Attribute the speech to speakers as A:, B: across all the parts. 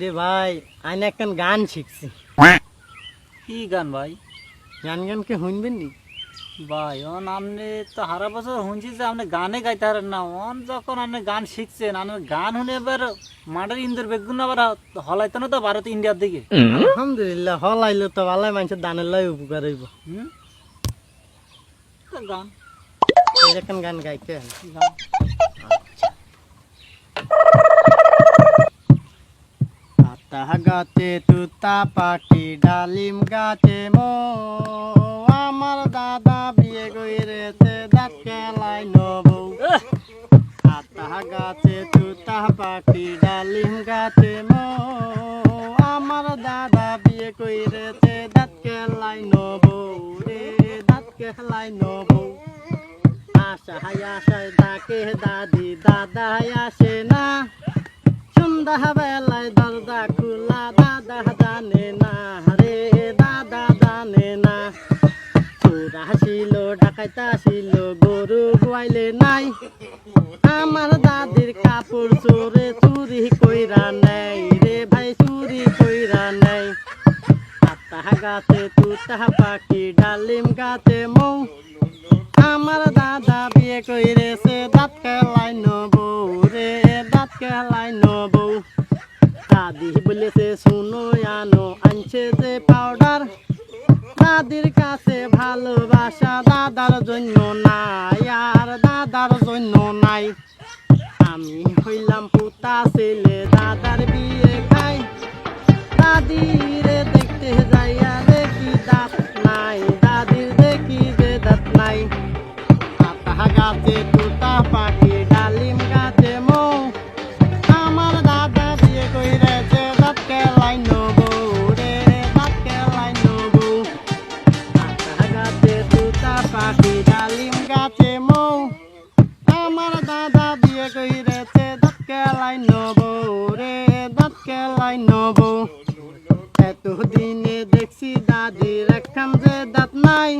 A: রে ভাই আইন একখান গান শিখছি।
B: কি গান ভাই?
A: গান গানকে শুনবেন নি?
B: ভাই অন আপনি তো হারা বছর শুনছি যে আপনি গানে গাইতে পারেন না। অন যখন আপনি গান শিখছেন আপনি গান শুনে এবার মাঠের ইন্দ্র বেগুন আবার হলাইতো না তো ভারত ইন্ডিয়ার দিকে?
A: আলহামদুলিল্লাহ হল আইলো তো ভালো মানুষের দানের লাই উপকার হইব।
B: হুম? গান।
A: গান গাইতে
B: গান।
A: গাছে তুতা পাটি, ডালিম গাছে মো। আমার দাদা বিয়ে কইরেছে দাঁত কেলাই নবৌ। পাতা গাছে তুতা পাটি, ডালিম গাছে মো। আমার দাদা বিয়ে কইরেছে দাঁত কেলাই নবৌ। রে দাঁত কেলাই নবৌ। আশায় আশায় ডাকে দাদি দাদা আসে না। সন্ধ্যা বেলায় দরজা খোলা, দাদা জানে না রে দাদা জানে না। চোর আসিল, ডাকাইতা আসিল, গরু গোয়াইলে নাই। আমার দাদির কাপড় চোরে চুরি কইরা নেই রে ভাই চুরি কইরা নেই আত্মা গাছে তুতা পাখি, ডালিম গাছে মৌ। আমার দাদা বিয়ে কইরেছে, দাঁত কেলাই নবৌ, রে দাঁত কেলাই নবৌ। দাদি বলেছে, শুনো আনো আনছে যে পাউডার দাদির কাছে ভালোবাসা দাদার জন্য নাই, আর দাদার জন্য নাই। আমি হইলাম পুতা ছেলে, দাদার বিয়ে খাই। দাদিরে দেখতে যাইয়া দেখি দাঁত নাই দাদির দেখি যে দাঁত নাই। পাতা গাছে তুতা পাখি আমার দাদা বিয়ে কইরেছে দাঁত কেলাই নবৌ রে দাঁত কেলাই নবৌ। এতদিনে দেখছি দাদির একখান যে দাঁত নাই।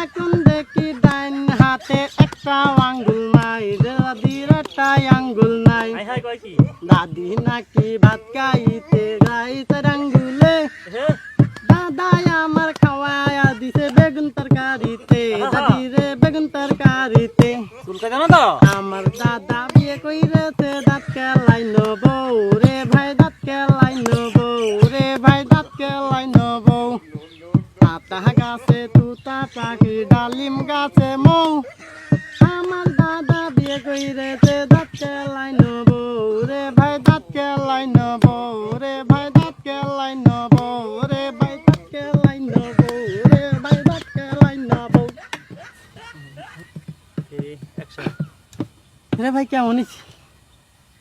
A: এখন দেখি ডাইন হাতে একটা আঙ্গুল নাই দাদির একটা আঙ্গুল নাই। দাদি নাকি ভাত খাইতে গাইতে তরকারিতে দাদি রে বেগুন তরকারিতে।
B: চুলকা জানো তো
A: আমার দাদা বিয়ে কইরেছে দাঁত কেলাই নবৌ রে ভাই দাঁত কেলাই নবৌ রে ভাই দাঁত কেলাই নবৌ। পাতা গাছে তুতা পাখি ডালিম গাছে মৌ। আমার দাদা বিয়ে কইরেছে দাঁত কেলাই নবৌ রে ভাই দাঁত কেলাই নবৌ রে ভাই দাঁত কেলাই নবৌ রে ভাই দাঁত কেলাই নবৌ। রে ভাই কেমন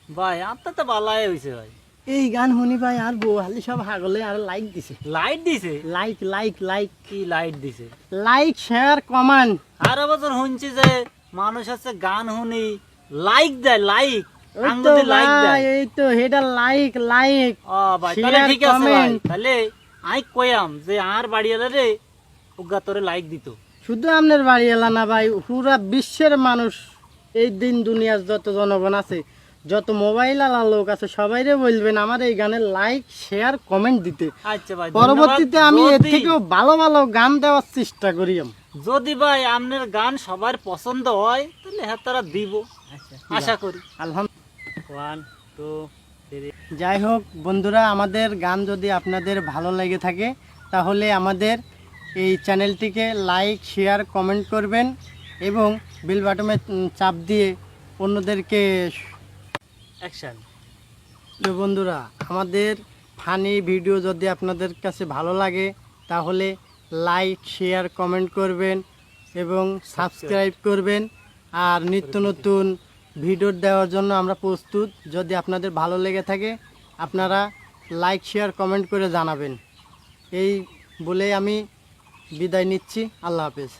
B: ভাই আপনার তো বালাই হয়েছে ভাই।
A: এই গান শুনি ভাই আর বহালি সব হাগলে আর লাইক দিছে।
B: লাইট দিছে?
A: লাইক লাইক লাইক
B: কি লাইট দিছে?
A: লাইক শেয়ার কমেন্ট
B: আরও বছর শুনছি যে মানুষ হচ্ছে গান শুনি লাইক দেয় লাইক
A: ওই তো
B: লাইক দেয়।
A: এই তো লাইক লাইক
B: ও ভাই তাহলে ঠিক আছে ভাই। তাহলে আই যে আর রে উগা তোরে লাইক দিত।
A: শুধু আপনার বাড়ি এলা না ভাই পুরা বিশ্বের মানুষ এই দিন দুনিয়ার যত জনগণ আছে যত মোবাইল আলা লোক আছে সবাইরে বলবেন আমার এই গানের লাইক শেয়ার কমেন্ট দিতে।
B: আচ্ছা
A: পরবর্তীতে আমি এর থেকেও ভালো ভালো গান দেওয়ার চেষ্টা করি।
B: যদি ভাই আপনার গান সবার পছন্দ হয় তাহলে হ্যাঁ তারা দিব। আশা করি।
A: আলহামদুলিল্লাহ
B: ওয়ান টু থ্রি
A: যাই হোক বন্ধুরা আমাদের গান যদি আপনাদের ভালো লেগে থাকে তাহলে আমাদের এই চ্যানেলটিকে লাইক শেয়ার কমেন্ট করবেন। এবং বেল বাটমে চাপ দিয়ে অন্যদেরকে
B: অ্যাকশন
A: তো বন্ধুরা আমাদের ফানি ভিডিও যদি আপনাদের কাছে ভালো লাগে তাহলে লাইক শেয়ার কমেন্ট করবেন এবং সাবস্ক্রাইব করবেন। আর নিত্য নতুন ভিডিও দেওয়ার জন্য আমরা প্রস্তুত। যদি আপনাদের ভালো লেগে থাকে আপনারা লাইক শেয়ার কমেন্ট করে জানাবেন। এই বলেই আমি বিদায় নিচ্ছি। আল্লাহ হাফেজ।